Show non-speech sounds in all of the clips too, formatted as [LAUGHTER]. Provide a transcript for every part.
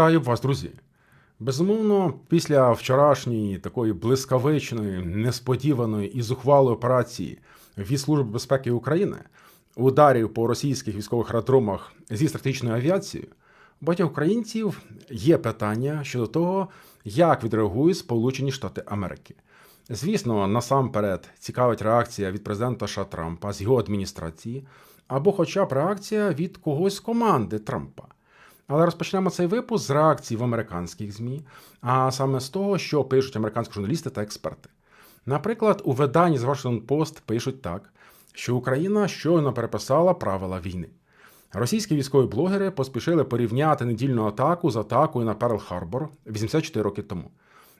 Вітаю вас, друзі! Безумовно, після вчорашньої такої блискавичної, несподіваної і зухвалої операції від Служби безпеки України, ударів по російських військових аеродромах зі стратегічною авіацією, багатьох українців є питання щодо того, як відреагують Сполучені Штати Америки. Звісно, насамперед цікавить реакція від президента США Трампа з його адміністрації, або хоча б реакція від когось з команди Трампа. Але розпочнемо цей випуск з реакції в американських ЗМІ, а саме з того, що пишуть американські журналісти та експерти. Наприклад, у виданні з Washington Post пишуть так, що Україна щойно переписала правила війни. Російські військові блогери поспішили порівняти недільну атаку з атакою на Перл-Харбор 84 роки тому.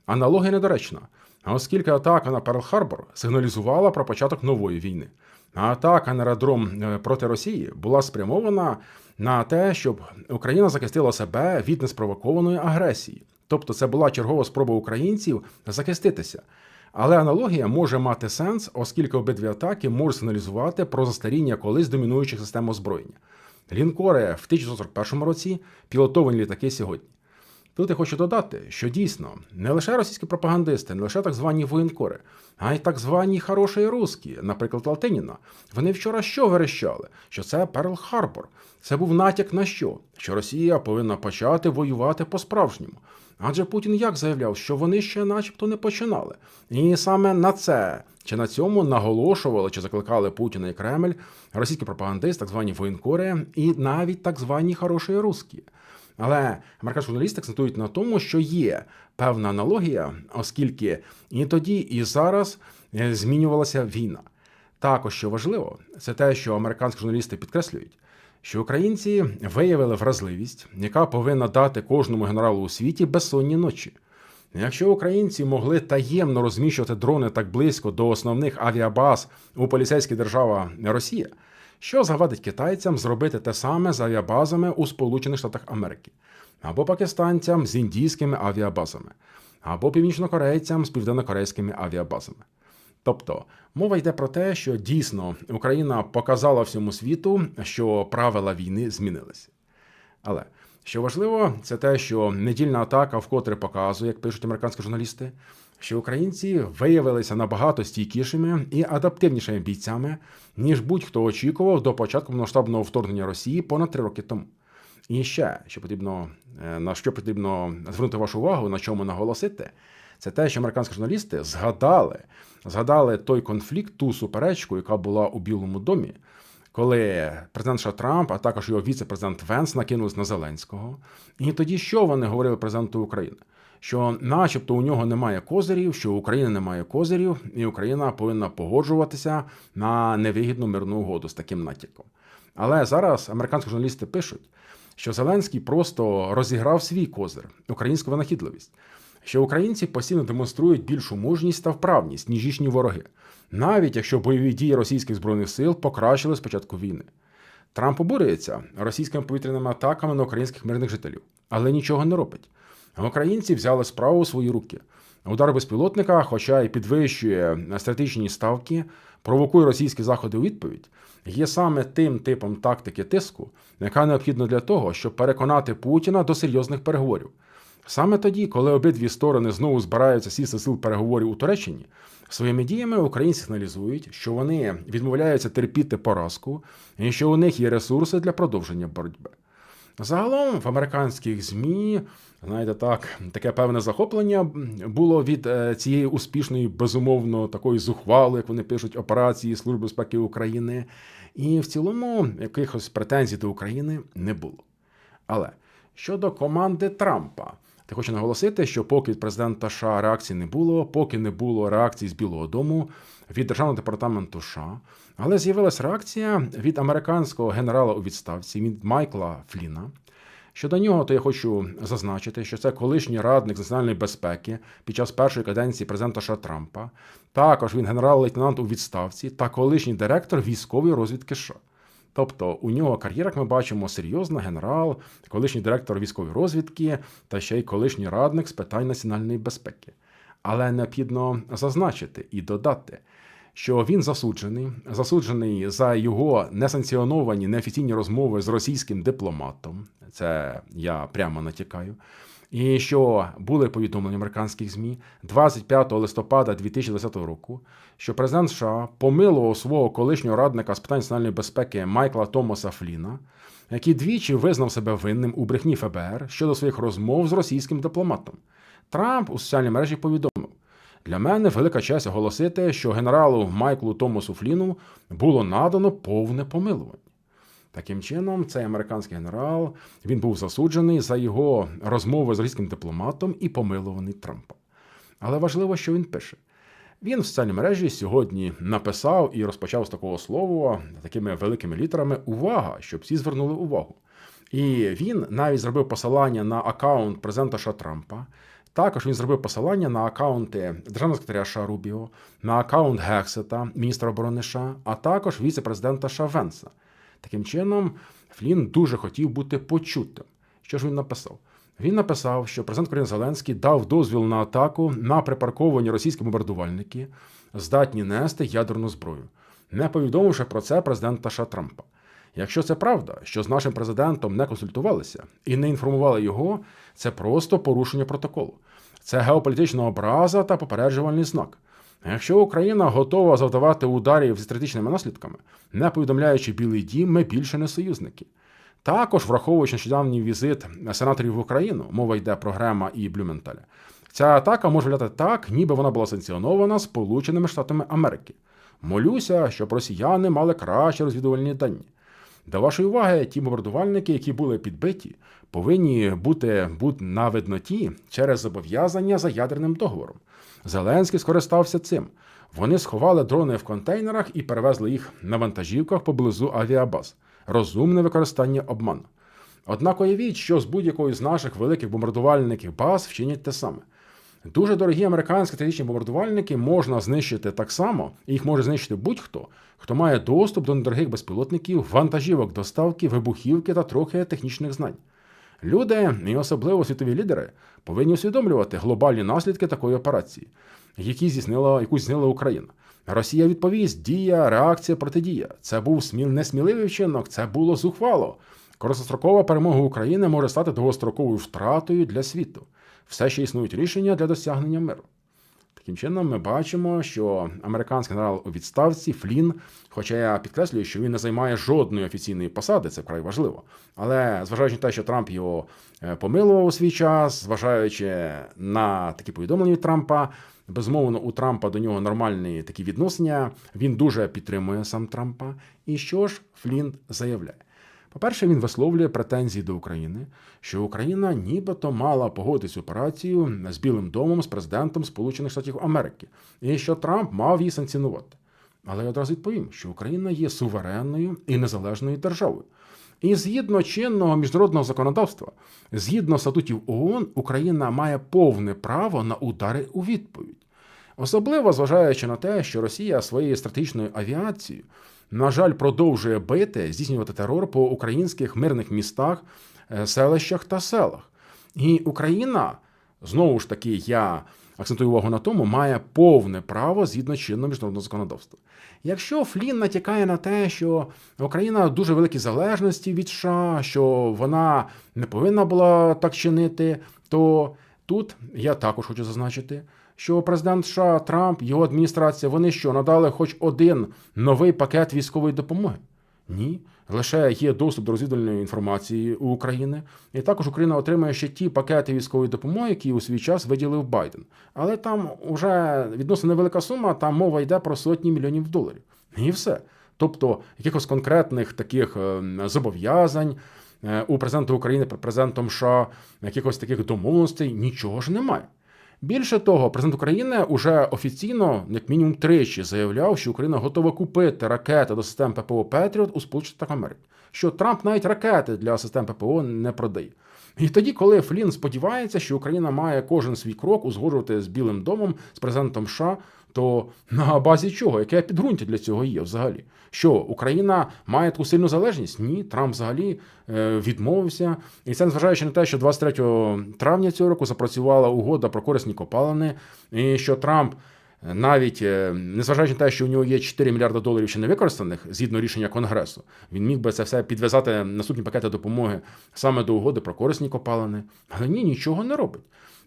Аналогія недоречна, оскільки атака на Перл-Харбор сигналізувала про початок нової війни. А атака на аеродром е, проти Росії була спрямована на те, щоб Україна захистила себе від неспровокованої агресії. Тобто, це була чергова спроба українців захиститися. Але аналогія може мати сенс, оскільки обидві атаки можуть сигналізувати про застаріння колись домінуючих систем озброєння. Лінкори в 1941 році, пілотовані літаки сьогодні. Тут я хочу додати, що дійсно не лише російські пропагандисти, не лише так звані воєнкори, а й так звані хороші русські, наприклад, Латиніна. Вони вчора що верещали? Що це Перл Харбор. Це був натяк на що? Що Росія повинна почати воювати по-справжньому. Адже Путін як заявляв, що вони ще начебто не починали. І саме на це чи на цьому наголошували чи закликали Путіна і Кремль, російські пропагандисти, так звані воєнкори, і навіть так звані хороші русські. Але американські журналісти акцентують на тому, що є певна аналогія, оскільки і тоді, і зараз е, змінювалася війна. Також що важливо, це те, що американські журналісти підкреслюють, що українці виявили вразливість, яка повинна дати кожному генералу у світі безсонні ночі. Якщо українці могли таємно розміщувати дрони так близько до основних авіабаз у поліцейській держава Росія, що завадить китайцям зробити те саме з авіабазами у Сполучених Штатах Америки, або пакистанцям з індійськими авіабазами, або північнокорейцям з південнокорейськими авіабазами. Тобто мова йде про те, що дійсно Україна показала всьому світу, що правила війни змінилися. Але що важливо, це те, що недільна атака вкотре показує, як пишуть американські журналісти, що українці виявилися набагато стійкішими і адаптивнішими бійцями, ніж будь-хто очікував до початку масштабного вторгнення Росії понад три роки тому. І ще що потрібно е, на що потрібно звернути вашу увагу, на чому наголосити, це те, що американські журналісти згадали, згадали той конфлікт, ту суперечку, яка була у Білому домі. Коли президент США Трамп, а також його віце-президент Венс накинулись на Зеленського, і тоді що вони говорили президенту України? що, начебто, у нього немає козирів, що у України немає козирів, і Україна повинна погоджуватися на невигідну мирну угоду з таким натяком. Але зараз американські журналісти пишуть, що Зеленський просто розіграв свій козир, українську винахідливість, що українці постійно демонструють більшу мужність та вправність, ніж їхні вороги, навіть якщо бойові дії російських збройних сил покращили з початку війни. Трамп обурюється російськими повітряними атаками на українських мирних жителів, але нічого не робить. Українці взяли справу у свої руки. Удар безпілотника, хоча й підвищує стратегічні ставки, провокує російські заходи у відповідь, є саме тим типом тактики тиску, яка необхідна для того, щоб переконати Путіна до серйозних переговорів. Саме тоді, коли обидві сторони знову збираються сісти сил переговорів у Туреччині, своїми діями українці сигналізують, що вони відмовляються терпіти поразку і що у них є ресурси для продовження боротьби. Загалом в американських ЗМІ, знаєте, так, таке певне захоплення було від е, цієї успішної, безумовно, такої зухвали, як вони пишуть, операції Служби безпеки України. І в цілому якихось претензій до України не було. Але щодо команди Трампа, ти хочу наголосити, що поки від президента США реакції не було, поки не було реакції з Білого Дому від Державного департаменту США, але з'явилася реакція від американського генерала у відставці від Майкла Фліна. Щодо нього, то я хочу зазначити, що це колишній радник з національної безпеки під час першої каденції президента США Трампа. Також він генерал-лейтенант у відставці та колишній директор військової розвідки США. Тобто у нього кар'єра, як ми бачимо, серйозна генерал, колишній директор військової розвідки та ще й колишній радник з питань національної безпеки. Але необхідно зазначити і додати, що він засуджений, засуджений за його несанкціоновані неофіційні розмови з російським дипломатом. Це я прямо натякаю. І що були повідомлення американських ЗМІ 25 листопада 2020 року, що президент США помилував свого колишнього радника з питань національної безпеки Майкла Томаса Фліна, який двічі визнав себе винним у брехні ФБР щодо своїх розмов з російським дипломатом. Трамп у соціальній мережі повідомив: для мене велика честь оголосити, що генералу Майклу Томасу Фліну було надано повне помилування. Таким чином, цей американський генерал він був засуджений за його розмови з російським дипломатом і помилуваний Трампом. Але важливо, що він пише. Він в соціальній мережі сьогодні написав і розпочав з такого слова такими великими літерами Увага, щоб всі звернули увагу. І він навіть зробив посилання на аккаунт президента США Трампа. Також він зробив посилання на аккаунти державного секретаря США Рубіо, на аккаунт Гексета, міністра оборони США, а також віце-президента США Венса. Таким чином, Флін дуже хотів бути почутим. Що ж він написав? Він написав, що президент України Зеленський дав дозвіл на атаку на припарковані російські бомбардувальники, здатні нести ядерну зброю, не повідомивши про це президента США Трампа. Якщо це правда, що з нашим президентом не консультувалися і не інформували його, це просто порушення протоколу. Це геополітична образа та попереджувальний знак. Якщо Україна готова завдавати ударів зі стратегічними наслідками, не повідомляючи Білий Дім, ми більше не союзники. Також, враховуючи нещодавній візит сенаторів в Україну, мова йде про Грема і Блюменталя, ця атака може виглядати так, ніби вона була санкціонована Сполученими Штатами Америки. Молюся, щоб росіяни мали кращі розвідувальні дані. До вашої уваги, ті бомбардувальники, які були підбиті, повинні бути, на видноті через зобов'язання за ядерним договором. Зеленський скористався цим. Вони сховали дрони в контейнерах і перевезли їх на вантажівках поблизу авіабаз. Розумне використання обману. Однак уявіть, що з будь-якою з наших великих бомбардувальників баз вчинять те саме. Дуже дорогі американські стратегічні бомбардувальники можна знищити так само, і їх може знищити будь-хто, хто має доступ до недорогих безпілотників, вантажівок доставки, вибухівки та трохи технічних знань. Люди, і особливо світові лідери, повинні усвідомлювати глобальні наслідки такої операції, які здійснила, яку здійснила Україна. Росія відповість: дія, реакція, протидія. Це був сміл, не сміливий вчинок, це було зухвало. Короткострокова перемога України може стати довгостроковою втратою для світу. Все ще існують рішення для досягнення миру. Таким чином, ми бачимо, що американський генерал у відставці Флін, хоча я підкреслюю, що він не займає жодної офіційної посади, це вкрай важливо. Але зважаючи на те, що Трамп його е, помилував у свій час, зважаючи на такі повідомлення від Трампа, безумовно, у Трампа до нього нормальні такі відносини. Він дуже підтримує сам Трампа. І що ж Флін заявляє? По-перше, він висловлює претензії до України, що Україна нібито мала погодити операцію з Білим домом з президентом Сполучених Штатів Америки, і що Трамп мав її санкціонувати. Але я одразу відповім, що Україна є суверенною і незалежною державою. І згідно чинного міжнародного законодавства, згідно статутів ООН, Україна має повне право на удари у відповідь. Особливо зважаючи на те, що Росія своєю стратегічною авіацією, на жаль, продовжує бити, здійснювати терор по українських мирних містах, е, селищах та селах. І Україна, знову ж таки, я акцентую увагу на тому, має повне право згідно чинного міжнародного законодавства. Якщо Флін натякає на те, що Україна дуже великій залежності від США, що вона не повинна була так чинити, то тут я також хочу зазначити, що президент США Трамп, його адміністрація, вони що надали хоч один новий пакет військової допомоги? Ні, лише є доступ до розвідувальної інформації у України, і також Україна отримує ще ті пакети військової допомоги, які у свій час виділив Байден. Але там вже відносно невелика сума, там мова йде про сотні мільйонів доларів. І все. Тобто якихось конкретних таких е, зобов'язань е, у президента України президентом США, якихось таких домовленостей нічого ж немає. Більше того, президент України уже офіційно, як мінімум тричі, заявляв, що Україна готова купити ракети до систем ППО Петріот у Сполучених Америки. Що Трамп навіть ракети для систем ППО не продає. І тоді, коли Флін сподівається, що Україна має кожен свій крок узгоджувати з Білим домом, з президентом США, то на базі чого? Яке підґрунтя для цього є взагалі? Що Україна має таку сильну залежність? Ні, Трамп взагалі е, відмовився. І це незважаючи на те, що 23 травня цього року запрацювала угода про корисні копалини, і що Трамп навіть е, незважаючи на те, що у нього є 4 мільярди доларів ще не використаних згідно рішення Конгресу, він міг би це все підв'язати наступні пакети допомоги саме до угоди про корисні копалини. Але ні, нічого не робить.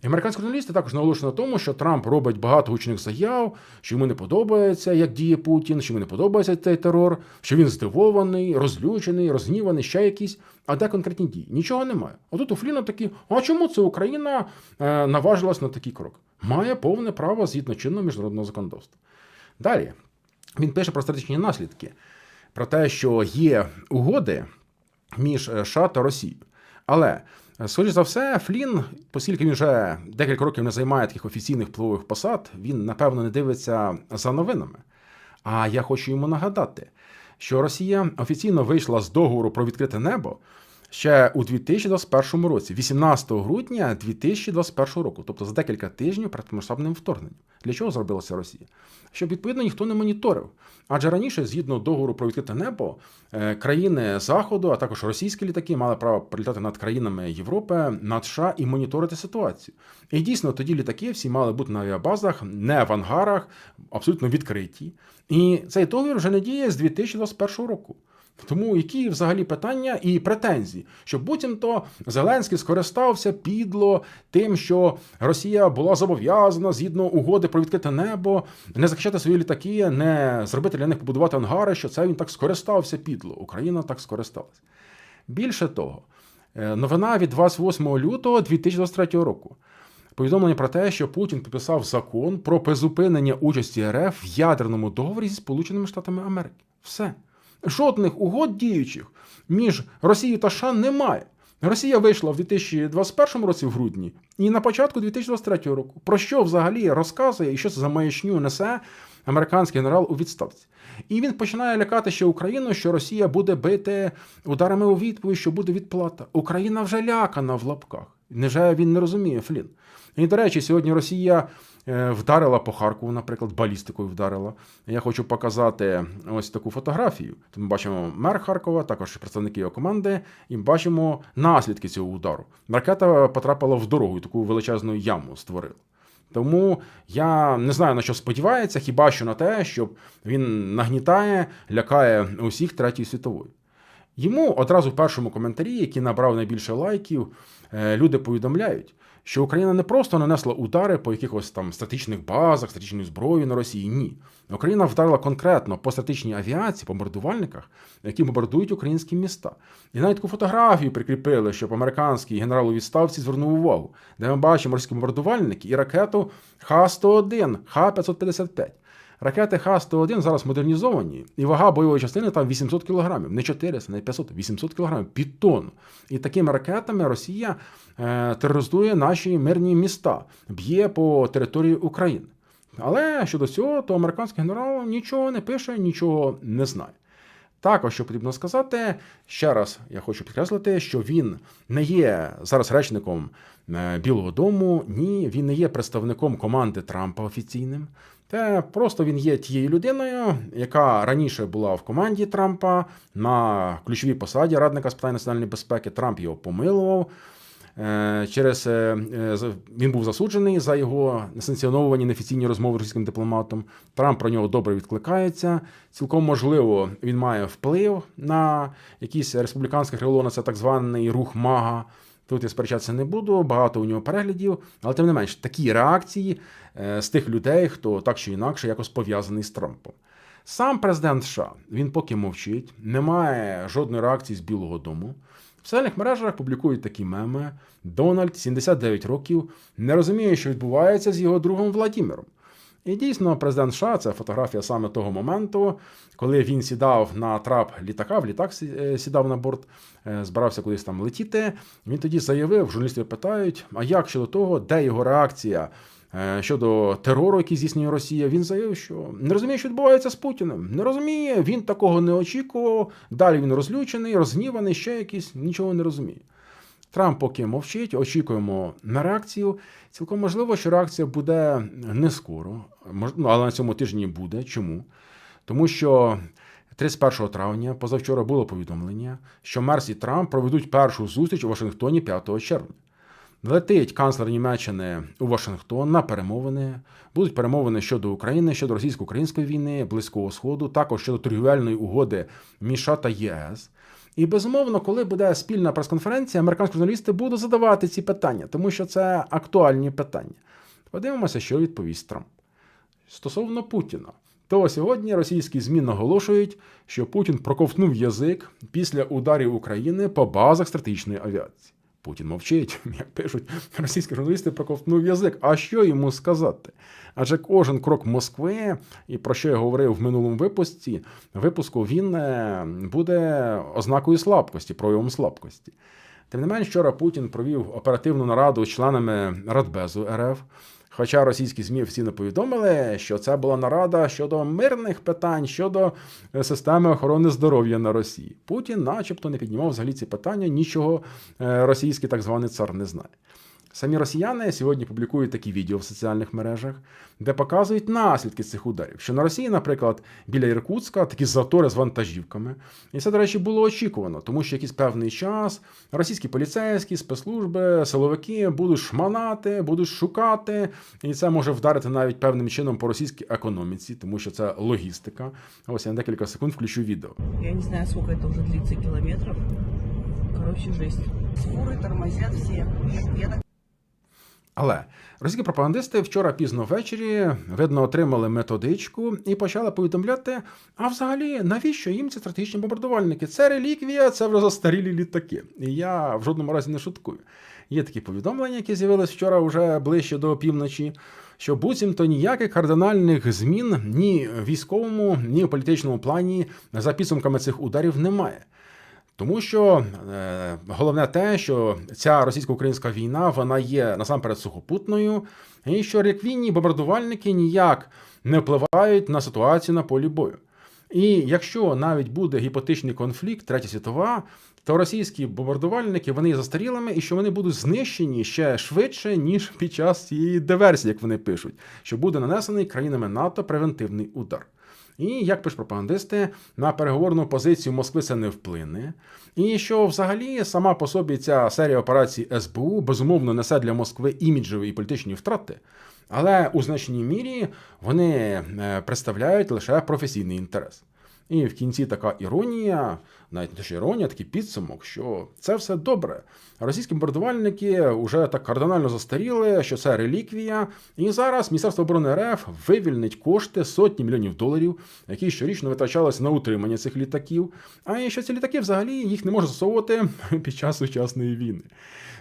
Американські журналісти також наголошують на тому, що Трамп робить багато гучних заяв, що йому не подобається, як діє Путін, що йому не подобається цей терор, що він здивований, розлючений, розгніваний, ще якісь. А де конкретні дії? Нічого немає. Отут у Фліна такі, а чому це Україна е, наважилась на такий крок? Має повне право згідно чинного міжнародного законодавства. Далі він пише про стратегічні наслідки, про те, що є угоди між е, США та Росією. Але, е, скоріш за все, Флін, оскільки він вже декілька років не займає таких офіційних впливових посад, він, напевно, не дивиться за новинами. А я хочу йому нагадати, що Росія офіційно вийшла з договору про відкрите небо ще у 2021 році, 18 грудня 2021 року, тобто за декілька тижнів перед повномасштабним вторгненням. Для чого зробила це Росія? Щоб відповідно ніхто не моніторив. Адже раніше, згідно договору про відкрите небо, е, країни Заходу, а також російські літаки, мали право прилітати над країнами Європи, над США і моніторити ситуацію. І дійсно тоді літаки всі мали бути на авіабазах, не в ангарах, абсолютно відкриті. І цей договір вже не діє з 2021 року. Тому які взагалі питання і претензії, що буцімто Зеленський скористався підло тим, що Росія була зобов'язана згідно угоди про відкрите небо, не захищати свої літаки, не зробити для них побудувати ангари, що це він так скористався підло. Україна так скористалася. Більше того, е, новина від 28 лютого 2023 року. Повідомлення про те, що Путін підписав закон про призупинення участі РФ в ядерному договорі зі Сполученими Штатами Америки. Все. Жодних угод діючих між Росією та США немає. Росія вийшла в 2021 році в грудні і на початку 2023 року. Про що взагалі розказує і що це за маячню несе американський генерал у відставці? І він починає лякати ще Україну, що Росія буде бити ударами у відповідь, що буде відплата. Україна вже лякана в лапках. Невже він не розуміє Флін? І, до речі, сьогодні Росія е, вдарила по Харкову, наприклад, балістикою вдарила. Я хочу показати ось таку фотографію. Тут ми бачимо мер Харкова, також представники його команди, і бачимо наслідки цього удару. Ракета потрапила в дорогу і таку величезну яму створила. Тому я не знаю на що сподівається, хіба що на те, що він нагнітає, лякає усіх третьої світової. Йому одразу в першому коментарі, який набрав найбільше лайків, е, люди повідомляють, що Україна не просто нанесла удари по якихось там стратегічних базах, стратегічної зброї на Росії. Ні. Україна вдарила конкретно по стратегічній авіації, по бомбардувальниках, які бомбардують українські міста. І навіть таку фотографію прикріпили, щоб американський генерал у відставці звернув увагу, де ми бачимо російські бомбардувальники і ракету Х-101, Х-555. Ракети Х-101 зараз модернізовані, і вага бойової частини там 800 кг, не 400, не 500, 800 кг під тонну. І такими ракетами Росія е, тероризує наші мирні міста, б'є по території України. Але щодо цього, то американський генерал нічого не пише, нічого не знає. Також що потрібно сказати, ще раз я хочу підкреслити, що він не є зараз речником е, Білого Дому, ні, він не є представником команди Трампа офіційним. Те просто він є тією людиною, яка раніше була в команді Трампа на ключовій посаді радника з питань національної безпеки. Трамп його помилував. Е, через е, він був засуджений за його несанкціоновані неофіційні розмови з російським дипломатом. Трамп про нього добре відкликається. Цілком можливо, він має вплив на якісь республіканських регіонах, це так званий рух Мага. Тут я сперечатися не буду, багато у нього переглядів, але тим не менш такі реакції е, з тих людей, хто так чи інакше якось пов'язаний з Трампом. Сам президент США він поки мовчить, не має жодної реакції з Білого Дому. В соціальних мережах публікують такі меми. Дональд, 79 років, не розуміє, що відбувається з його другом Владіміром. І дійсно, президент США це фотографія саме того моменту, коли він сідав на трап літака, в літак сідав на борт, збирався кудись там летіти. Він тоді заявив, журналісти питають: а як щодо того, де його реакція щодо терору, який здійснює Росія? Він заявив, що не розуміє, що відбувається з Путіним. Не розуміє, він такого не очікував. Далі він розлючений, розгніваний, ще якийсь, нічого не розуміє. Трамп поки мовчить, очікуємо на реакцію. Цілком можливо, що реакція буде не скоро, ну, але на цьому тижні буде. Чому? Тому що 31 травня, позавчора, було повідомлення, що Мерс і Трамп проведуть першу зустріч у Вашингтоні 5 червня. Летить канцлер Німеччини у Вашингтон на перемовини. Будуть перемовини щодо України, щодо російсько-української війни, Близького Сходу, також щодо торгівельної угоди між США та ЄС. І безумовно, коли буде спільна прес-конференція, американські журналісти будуть задавати ці питання, тому що це актуальні питання. Подивимося, що відповість Трамп. Стосовно Путіна, то сьогодні російські ЗМІ наголошують, що Путін проковтнув язик після ударів України по базах стратегічної авіації. Путін мовчить, [LAUGHS] як пишуть російські журналісти, проковтнув язик. А що йому сказати? Адже кожен крок Москви, і про що я говорив в минулому випуску, випуску, він е, буде ознакою слабкості, проявом слабкості. Тим не менш, вчора Путін провів оперативну нараду з членами Радбезу РФ. Хоча російські ЗМІ офіційно повідомили, що це була нарада щодо мирних питань щодо е, системи охорони здоров'я на Росії. Путін, начебто, не піднімав взагалі ці питання, нічого е, російський так званий цар не знає. Самі росіяни сьогодні публікують такі відео в соціальних мережах, де показують наслідки цих ударів. Що на Росії, наприклад, біля Іркутська такі затори з вантажівками. І це, до речі, було очікувано, тому що якийсь певний час російські поліцейські, спецслужби, силовики будуть шманати, будуть шукати, і це може вдарити навіть певним чином по російській економіці, тому що це логістика. Ось я на декілька секунд включу відео. Я не знаю, сколько это уже длится километров. Короче, жесть. Фуры тормозят все. Я так Але російські пропагандисти вчора пізно ввечері, видно, отримали методичку і почали повідомляти: а взагалі, навіщо їм ці стратегічні бомбардувальники? Це реліквія, це вже застарілі літаки. І я в жодному разі не шуткую. Є такі повідомлення, які з'явились вчора вже ближче до півночі. Що буцімто ніяких кардинальних змін ні в військовому, ні в політичному плані за підсумками цих ударів немає. Тому що е, головне те, що ця російсько-українська війна вона є насамперед сухопутною, і що реквійні бомбардувальники ніяк не впливають на ситуацію на полі бою. І якщо навіть буде гіпотетичний конфлікт, третя світова, то російські бомбардувальники вони є застарілими і що вони будуть знищені ще швидше, ніж під час цієї диверсії, як вони пишуть, що буде нанесений країнами НАТО превентивний удар. І як пишуть пропагандисти, на переговорну позицію Москви це не вплине. І що взагалі сама по собі ця серія операцій СБУ безумовно несе для Москви іміджові і політичні втрати, але у значній мірі вони е, представляють лише професійний інтерес. І в кінці така іронія, навіть не що іронія, такий підсумок, що це все добре. Російські бомбардувальники вже так кардинально застаріли, що це реліквія. І зараз Міністерство оборони РФ вивільнить кошти сотні мільйонів доларів, які щорічно витрачалися на утримання цих літаків. А і що ці літаки взагалі їх не можуть засовувати [LAUGHS] під час сучасної війни.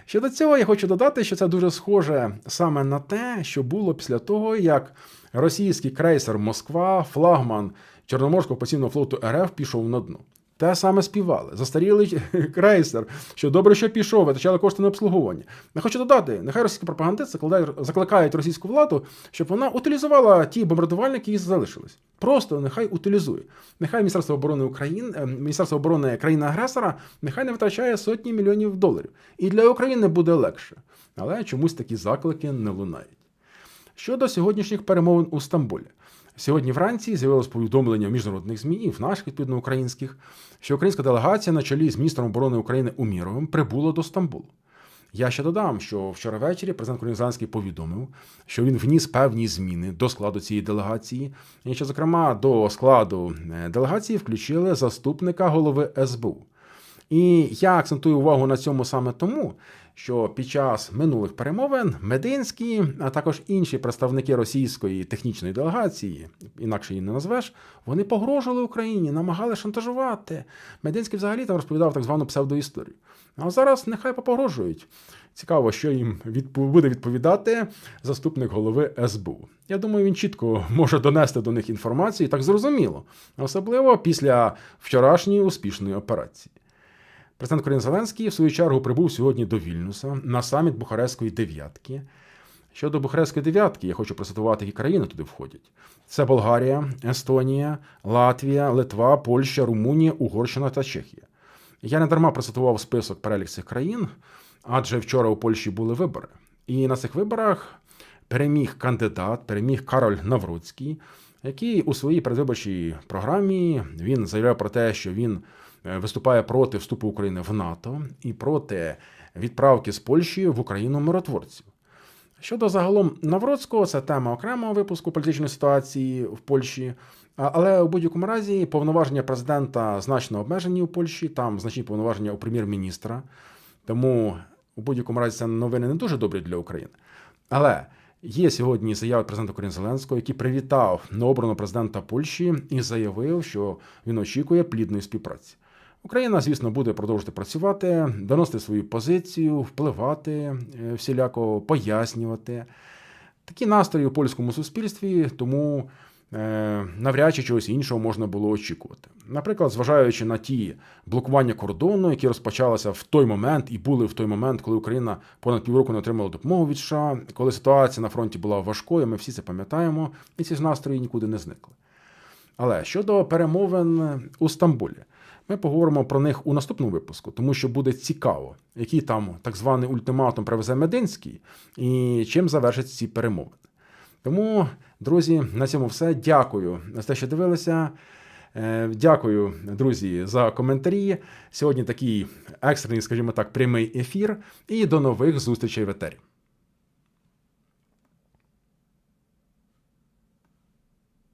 Щодо цього, я хочу додати, що це дуже схоже саме на те, що було після того, як російський крейсер Москва, флагман Чорноморського постійного флоту РФ пішов на дно. Те саме співали. Застарілий [LAUGHS] крейсер, що добре, що пішов, витрачали кошти на обслуговування. Я хочу додати, нехай російські пропагандисти закликають російську владу, щоб вона утилізувала ті бомбардувальники, які залишились. Просто нехай утилізує. Нехай Міністерство оборони України, Міністерство оборони країни-агресора, нехай не витрачає сотні мільйонів доларів. І для України буде легше. Але чомусь такі заклики не лунають. Щодо сьогоднішніх перемовин у Стамбулі. Сьогодні вранці з'явилось повідомлення в міжнародних ЗМІ і в наших відповідно українських, що українська делегація на чолі з міністром оборони України Уміровим прибула до Стамбулу. Я ще додам, що вчора ввечері президент Корін Зеленський повідомив, що він вніс певні зміни до складу цієї делегації, і що, зокрема, до складу делегації включили заступника голови СБУ. І я акцентую увагу на цьому саме тому, що під час минулих перемовин Мединський, а також інші представники російської технічної делегації, інакше її не назвеш, вони погрожували Україні, намагали шантажувати. Мединський взагалі там розповідав так звану псевдоісторію. А зараз нехай попогрожують. Цікаво, що їм буде відповідати заступник голови СБУ. Я думаю, він чітко може донести до них інформацію так зрозуміло, особливо після вчорашньої успішної операції. Президент Корін Зеленський, в свою чергу, прибув сьогодні до Вільнюса на саміт Бухарестської дев'ятки. Щодо Бухарестської дев'ятки, я хочу процитувати, які країни туди входять: це Болгарія, Естонія, Латвія, Литва, Польща, Румунія, Угорщина та Чехія. Я не дарма процитував список перелік цих країн, адже вчора у Польщі були вибори. І на цих виборах переміг кандидат, переміг Кароль Навроцький, який у своїй передвиборчій програмі він заявляв про те, що він виступає проти вступу України в НАТО і проти відправки з Польщі в Україну миротворців. Щодо загалом Навроцького, це тема окремого випуску політичної ситуації в Польщі. Але у будь-якому разі повноваження президента значно обмежені у Польщі, там значні повноваження у прем'єр-міністра. Тому у будь-якому разі це новини не дуже добрі для України. Але є сьогодні заяви президента України Зеленського, який привітав новообраного президента Польщі і заявив, що він очікує плідної співпраці. Україна, звісно, буде продовжувати працювати, доносити свою позицію, впливати, е, всіляко пояснювати. Такі настрої у польському суспільстві, тому е, навряд чи чогось іншого можна було очікувати. Наприклад, зважаючи на ті блокування кордону, які розпочалися в той момент і були в той момент, коли Україна понад півроку не отримала допомогу від США, коли ситуація на фронті була важкою, ми всі це пам'ятаємо, і ці ж настрої нікуди не зникли. Але щодо перемовин у Стамбулі, ми поговоримо про них у наступному випуску, тому що буде цікаво, який там так званий ультиматум привезе Мединський і чим завершаться ці перемовини. Тому, друзі, на цьому все. Дякую за те, що дивилися. Е, Дякую, друзі, за коментарі. Сьогодні такий екстрений, скажімо так, прямий ефір. І до нових зустрічей в етері.